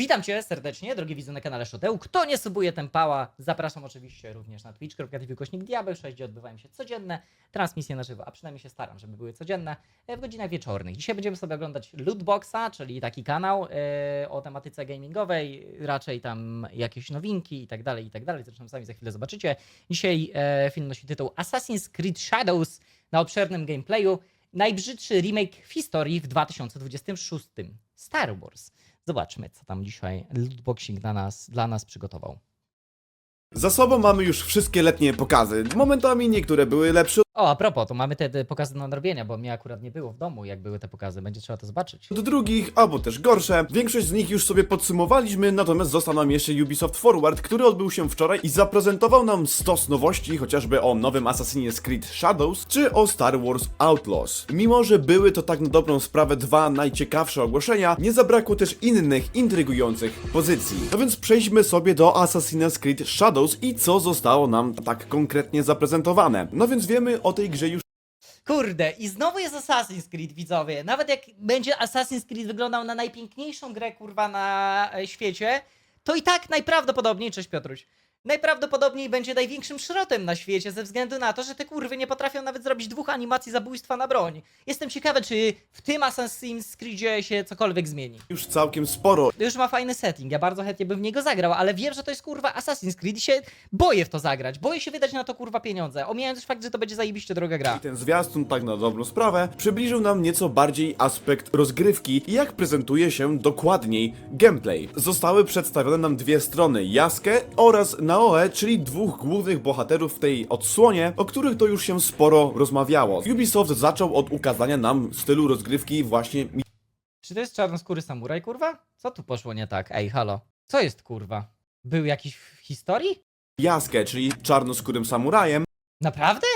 Witam Cię serdecznie, drogi widzu na kanale Szoteł. Kto nie subuje Tempała, zapraszam oczywiście również na twitch.tv kośnik diabeł 6, gdzie odbywają się codzienne transmisje na żywo, a przynajmniej się staram, żeby były codzienne e, w godzinach wieczornych. Dzisiaj będziemy sobie oglądać Lootboxa, czyli taki kanał e, o tematyce gamingowej, raczej tam jakieś nowinki i tak dalej, i tak dalej. Zresztą sami za chwilę zobaczycie. Dzisiaj e, film nosi tytuł Assassin's Creed Shadows na obszernym gameplayu. Najbrzydszy remake w historii w 2026. Star Wars. Zobaczmy, co tam dzisiaj Lootboxing dla nas, dla nas przygotował. Za sobą mamy już wszystkie letnie pokazy. Momentami niektóre były lepsze O, a propos, to mamy te, pokazy do nadrobienia, bo mnie akurat nie było w domu, jak były te pokazy. Będzie trzeba to zobaczyć. od drugich, albo też gorsze. Większość z nich już sobie podsumowaliśmy, natomiast został nam jeszcze Ubisoft Forward, który odbył się wczoraj i zaprezentował nam stos nowości, chociażby o nowym Assassin's Creed Shadows, czy o Star Wars Outlaws. Mimo, że były to tak na dobrą sprawę dwa najciekawsze ogłoszenia, nie zabrakło też innych, intrygujących pozycji. No więc przejdźmy sobie do Assassin's Creed Shadows i co zostało nam tak konkretnie zaprezentowane. No więc wiemy o tej grze już Kurde, i znowu jest Assassin's Creed, widzowie. Nawet jak będzie Assassin's Creed wyglądał na najpiękniejszą grę, kurwa, na e, świecie, to i tak najprawdopodobniej, cześć Piotruś, najprawdopodobniej będzie największym szrotem na świecie, ze względu na to, że te kurwy nie potrafią nawet zrobić dwóch animacji zabójstwa na broń. Jestem ciekawy, czy w tym Assassin's Creedzie się cokolwiek zmieni. już całkiem sporo już ma fajny setting, ja bardzo chętnie bym w niego zagrał, ale wiem, że to jest kurwa Assassin's Creed i się boję w to zagrać. Boję się wydać na to kurwa pieniądze. Omijając fakt, że to będzie zajebiście droga gra. I ten zwiastun, tak na dobrą sprawę, przybliżył nam nieco bardziej aspekt rozgrywki i jak prezentuje się dokładniej gameplay. Zostały przedstawione nam dwie strony, Jaskę oraz Naoe, czyli dwóch głównych bohaterów w tej odsłonie, o których to już się sporo rozmawiało. Ubisoft zaczął od ukazania nam stylu rozgrywki właśnie Czy to jest czarnoskóry samuraj, kurwa? Co tu poszło nie tak? Ej, halo. Co jest kurwa? Był jakiś w historii? Jaskę, czyli czarnoskórym samurajem, Naprawdę?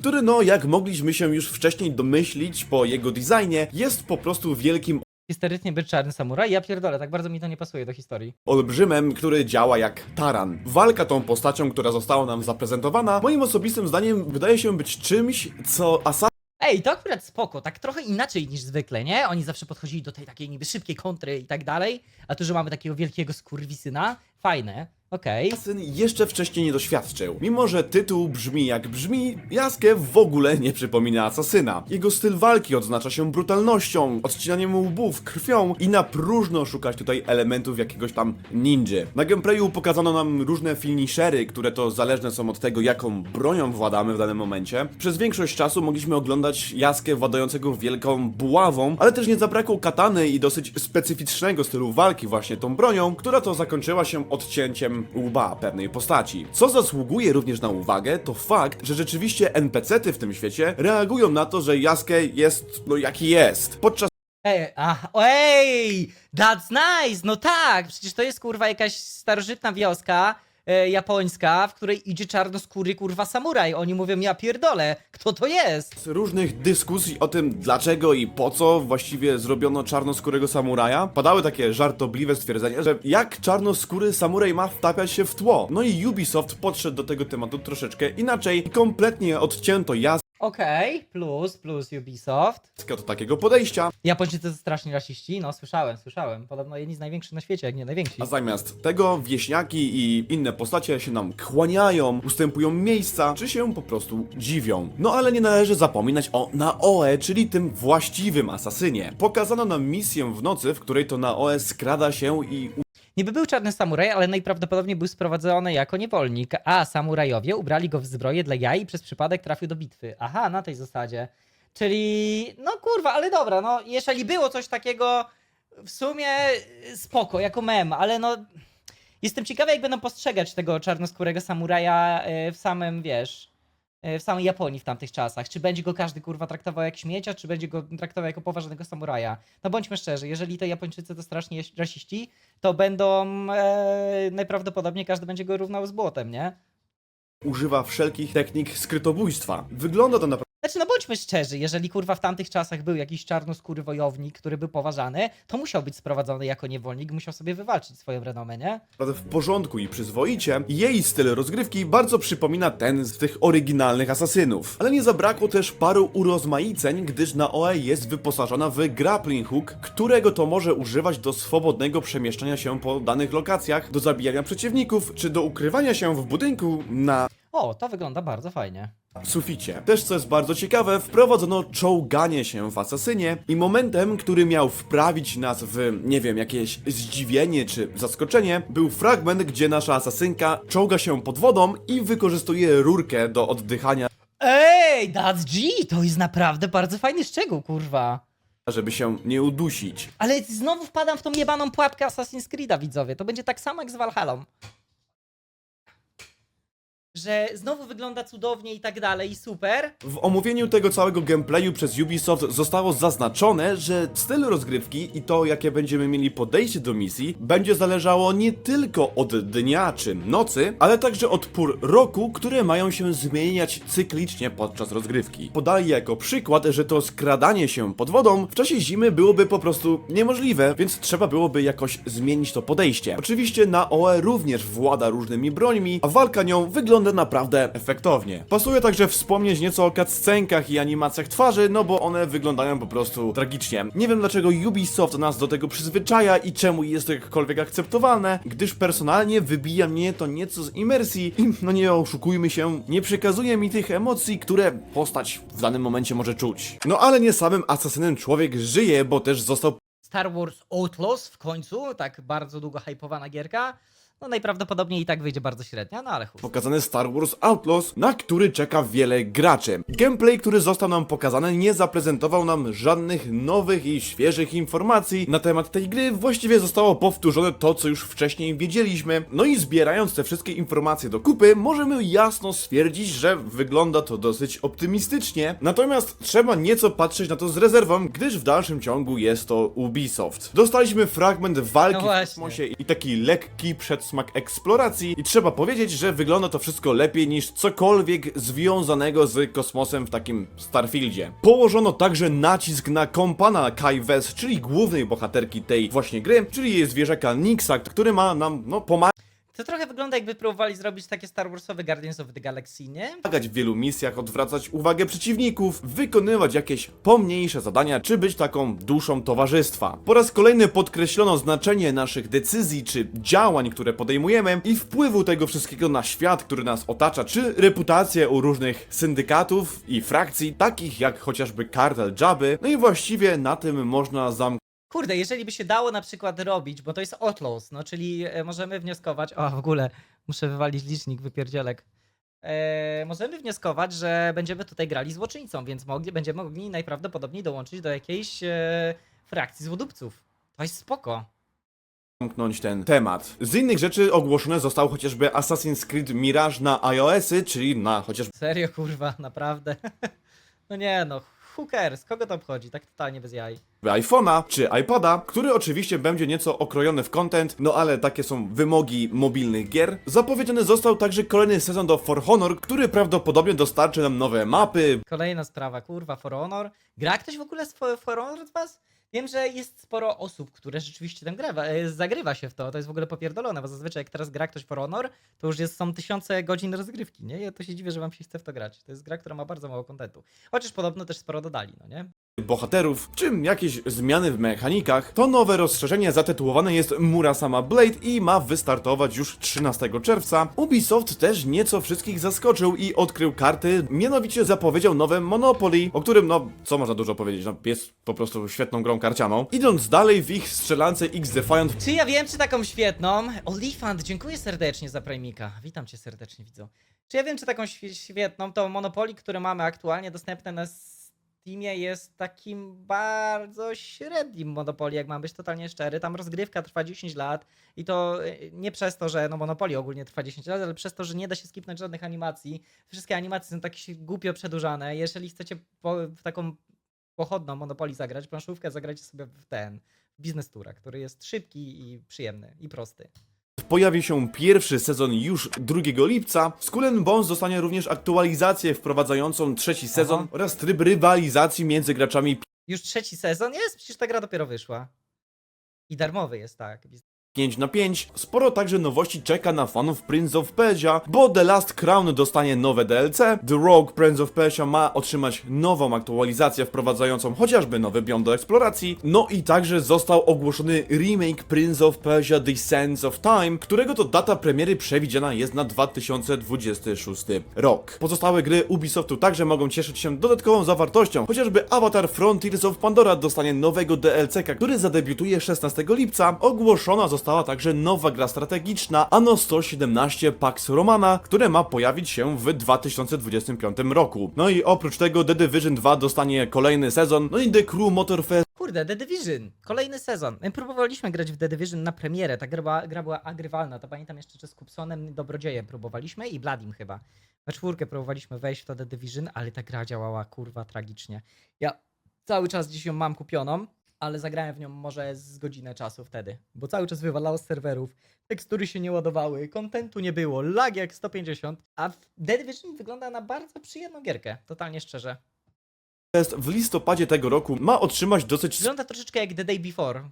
który no, jak mogliśmy się już wcześniej domyślić po jego designie, jest po prostu wielkim Historycznie być czarny samuraj? Ja pierdolę, tak bardzo mi to nie pasuje do historii. olbrzymem, który działa jak taran. Walka tą postacią, która została nam zaprezentowana, moim osobistym zdaniem wydaje się być czymś, co Assassin's Ej, to akurat spoko, tak trochę inaczej niż zwykle, nie? Oni zawsze podchodzili do tej takiej niby szybkiej kontry i tak dalej, a tu, że mamy takiego wielkiego skurwisyna, fajne, okej. jeszcze wcześniej nie doświadczył. Mimo, że tytuł brzmi jak brzmi, Jaskę w ogóle nie przypomina asasyna. Jego styl walki odznacza się brutalnością, odcinaniem łbów, krwią i na próżno szukać tutaj elementów jakiegoś tam ninja. Na gameplayu pokazano nam różne finishery, które to zależne są od tego, jaką bronią władamy w danym momencie. Przez większość czasu mogliśmy oglądać Jaskę władającego wielką buławą, ale też nie zabrakło katany i dosyć specyficznego stylu walki właśnie tą bronią, która to zakończyła się odcięciem łba pewnej postaci. Co zasługuje również na uwagę, to fakt, że rzeczywiście NPC-ty w tym świecie reagują na to, że Jaskę jest, no jaki jest. Podczas Ej, ach, ej, that's nice, no tak, przecież to jest kurwa jakaś starożytna wioska e, japońska, w której idzie czarnoskóry kurwa samuraj. Oni mówią, ja pierdolę, kto to jest? różnych dyskusji o tym, dlaczego i po co właściwie zrobiono czarnoskórego samuraja, padały takie żartobliwe stwierdzenia, że jak czarnoskóry samuraj ma wtapiać się w tło. No i Ubisoft podszedł do tego tematu troszeczkę inaczej i kompletnie odcięto Jaskę Okej, plus, plus Ubisoft. od takiego podejścia, Japończycy to strasznie rasiści, no słyszałem, słyszałem. Podobno jedni z największych na świecie, jak nie najwięksi. A zamiast tego wieśniaki i inne postacie się nam kłaniają, ustępują miejsca, czy się po prostu dziwią. No ale nie należy zapominać o Naoe, czyli tym właściwym asasynie. Pokazano nam misję w nocy, w której to Naoe skrada się i Niby był czarny samuraj, ale najprawdopodobniej był sprowadzony jako niewolnik, a samurajowie ubrali go w zbroję dla jaj i przez przypadek trafił do bitwy. Aha, na tej zasadzie. Czyli, no kurwa, ale dobra, no jeżeli było coś takiego, w sumie y, spoko, jako mem, ale no... Jestem ciekawy, jak będą postrzegać tego czarnoskórego samuraja y, w samym, wiesz, w samej Japonii w tamtych czasach. Czy będzie go każdy kurwa traktował jak śmiecia, czy będzie go traktował jako poważnego samuraja? No bądźmy szczerzy, jeżeli to Japończycy to strasznie rasiści, to będą e, najprawdopodobniej każdy będzie go równał z błotem, nie? używa wszelkich technik skrytobójstwa. Wygląda to naprawdę Znaczy, no bądźmy szczerzy, jeżeli kurwa w tamtych czasach był jakiś czarnoskóry wojownik, który był poważany, to musiał być sprowadzony jako niewolnik, musiał sobie wywalczyć swoją renomę, nie? naprawdę w porządku i przyzwoicie, jej styl rozgrywki bardzo przypomina ten z tych oryginalnych asasynów. Ale nie zabrakło też paru urozmaiceń, gdyż na OE jest wyposażona w grappling hook, którego to może używać do swobodnego przemieszczania się po danych lokacjach, do zabijania przeciwników, czy do ukrywania się w budynku na O, to wygląda bardzo fajnie. Suficie. Też co jest bardzo ciekawe, wprowadzono czołganie się w Asasynie i momentem, który miał wprawić nas w, nie wiem, jakieś zdziwienie czy zaskoczenie, był fragment, gdzie nasza asasynka czołga się pod wodą i wykorzystuje rurkę do oddychania, Ej, that's G! To jest naprawdę bardzo fajny szczegół, kurwa. żeby się nie udusić. Ale znowu wpadam w tą jebaną pułapkę Assassin's Creed'a, widzowie. To będzie tak samo jak z Valhalla. Że znowu wygląda cudownie i tak dalej, i super. W omówieniu tego całego gameplayu przez Ubisoft zostało zaznaczone, że styl rozgrywki i to, jakie będziemy mieli podejście do misji, będzie zależało nie tylko od dnia czy nocy, ale także od pór roku, które mają się zmieniać cyklicznie podczas rozgrywki. Podali jako przykład, że to skradanie się pod wodą w czasie zimy byłoby po prostu niemożliwe, więc trzeba byłoby jakoś zmienić to podejście. Oczywiście na OE również włada różnymi brońmi, a walka nią wygląda naprawdę efektownie. Pasuje także wspomnieć nieco o cutscenkach i animacjach twarzy, no bo one wyglądają po prostu tragicznie. Nie wiem dlaczego Ubisoft nas do tego przyzwyczaja i czemu jest to jakkolwiek akceptowalne, gdyż personalnie wybija mnie to nieco z imersji i no nie oszukujmy się, nie przekazuje mi tych emocji, które postać w danym momencie może czuć. No ale nie samym asasynem człowiek żyje, bo też został Star Wars Outlaws w końcu, tak bardzo długo hypowana gierka. No najprawdopodobniej i tak wyjdzie bardzo średnia, no ale chuj. pokazany Star Wars Outlaws, na który czeka wiele graczy. Gameplay, który został nam pokazany, nie zaprezentował nam żadnych nowych i świeżych informacji na temat tej gry. Właściwie zostało powtórzone to, co już wcześniej wiedzieliśmy. No i zbierając te wszystkie informacje do kupy, możemy jasno stwierdzić, że wygląda to dosyć optymistycznie. Natomiast trzeba nieco patrzeć na to z rezerwą, gdyż w dalszym ciągu jest to Ubisoft. Dostaliśmy fragment walki No w właśnie. kosmosie i taki lekki przedsmak eksploracji i trzeba powiedzieć, że wygląda to wszystko lepiej niż cokolwiek związanego z kosmosem w takim Starfieldzie. Położono także nacisk na kompana Kai Wes, czyli głównej bohaterki tej właśnie gry, czyli jej zwierzaka Nixa, który ma nam no, pomagać To trochę wygląda jakby próbowali zrobić takie Star Warsowe Guardians of the Galaxy, nie? w wielu misjach, odwracać uwagę przeciwników, wykonywać jakieś pomniejsze zadania, czy być taką duszą towarzystwa. Po raz kolejny podkreślono znaczenie naszych decyzji czy działań, które podejmujemy i wpływu tego wszystkiego na świat, który nas otacza, czy reputację u różnych syndykatów i frakcji, takich jak chociażby kartel Jabby. No i właściwie na tym można zamknąć Kurde, jeżeli by się dało na przykład robić, bo to jest Outlaws, no czyli e, możemy wnioskować, o w ogóle muszę wywalić licznik, wypierdzielek. E, możemy wnioskować, że będziemy tutaj grali złoczyńcą, więc mogli, będziemy mogli najprawdopodobniej dołączyć do jakiejś e, frakcji złodupców. To jest spoko. zamknąć ten temat. Z innych rzeczy ogłoszone został chociażby Assassin's Creed Mirage na iOSy, czyli na chociażby Serio, kurwa, naprawdę. no nie no, who cares, kogo to obchodzi, tak totalnie bez jaj. iPhone'a czy iPada, który oczywiście będzie nieco okrojony w content, no ale takie są wymogi mobilnych gier. Zapowiedziany został także kolejny sezon do For Honor, który prawdopodobnie dostarczy nam nowe mapy, Kolejna sprawa, kurwa, For Honor. Gra ktoś w ogóle z For For Honor od was? Wiem, że jest sporo osób, które rzeczywiście tam grywa, e, zagrywa się w to. To jest w ogóle popierdolone, bo zazwyczaj jak teraz gra ktoś For Honor, to już jest, są tysiące godzin rozgrywki, nie? Ja to się dziwię, że wam się chce w to grać. To jest gra, która ma bardzo mało kontentu. Chociaż podobno też sporo dodali, no nie? Bohaterów, czy jakieś zmiany w mechanikach, to nowe rozszerzenie zatytułowane jest Murasama Blade i ma wystartować już 13 czerwca. Ubisoft też nieco wszystkich zaskoczył i odkrył karty, mianowicie zapowiedział nowe Monopoly, o którym no, co można dużo powiedzieć, no jest po prostu świetną grą karcianą. Idąc dalej w ich strzelance X-Defiant Czy ja wiem, czy taką świetną? Olifant, dziękuję serdecznie za Primika. Witam cię serdecznie, widzą. Czy ja wiem, czy taką świe- świetną, to Monopoly, które mamy aktualnie dostępne na Steamie jest takim bardzo średnim Monopoly, jak mam być totalnie szczery. Tam rozgrywka trwa 10 lat i to y, nie przez to, że no Monopoly ogólnie trwa 10 lat, ale przez to, że nie da się skipnąć żadnych animacji. Wszystkie animacje są tak się głupio przedłużane. Jeżeli chcecie w taką pochodną Monopoly zagrać, planszówkę zagrajcie sobie w ten, w Business Toura, który jest szybki i przyjemny i prosty. Pojawi się pierwszy sezon już 2 lipca. Skull and Bones dostanie również aktualizację wprowadzającą trzeci sezon Aha. oraz tryb rywalizacji między graczami Już trzeci sezon jest? Przecież ta gra dopiero wyszła. I darmowy jest, tak. 5 na 5. Sporo także nowości czeka na fanów Prince of Persia, bo The Last Crown dostanie nowe DLC, The Rogue Prince of Persia ma otrzymać nową aktualizację wprowadzającą chociażby nowy biom do eksploracji, no i także został ogłoszony remake Prince of Persia The Sands of Time, którego to data premiery przewidziana jest na 2026 rok. Pozostałe gry Ubisoftu także mogą cieszyć się dodatkową zawartością, chociażby Avatar Frontiers of Pandora dostanie nowego DLC-ka, który zadebiutuje 16 lipca. Ogłoszona została także nowa gra strategiczna Anno 117 Pax Romana, które ma pojawić się w 2025 roku. No i oprócz tego The Division 2 dostanie kolejny sezon, no i The Crew Motorfest Kurde, The Division, kolejny sezon. My próbowaliśmy grać w The Division na premierę, ta gra, gra była agrywalna, to pamiętam jeszcze, że z Kupsonem Dobrodziejem próbowaliśmy i Bladim chyba. We czwórkę próbowaliśmy wejść w to The Division, ale ta gra działała kurwa tragicznie. Ja cały czas gdzieś ją mam kupioną, ale zagrałem w nią może z godzinę czasu wtedy, bo cały czas wywalało z serwerów, tekstury się nie ładowały, kontentu nie było, lag jak 150, a w The Division wygląda na bardzo przyjemną gierkę, totalnie szczerze. w listopadzie tego roku ma otrzymać dosyć Wygląda troszeczkę jak The Day Before,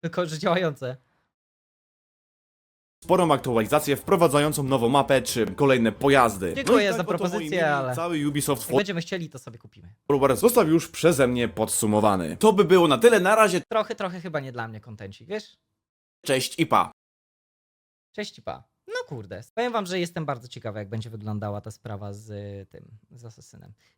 tylko że działające. Sporą aktualizację wprowadzającą nową mapę czy kolejne pojazdy. Dziękuję i za oto, moi propozycję, ale- Cały Ubisoft Jak będziemy chcieli, to sobie kupimy. Forward został już przeze mnie podsumowany. To by było na tyle, na razie Trochę, trochę chyba nie dla mnie kontencik, wiesz? cześć i pa. Cześć i pa. No kurde. Powiem wam, że jestem bardzo ciekawy, jak będzie wyglądała ta sprawa z y, tym, z Asasynem.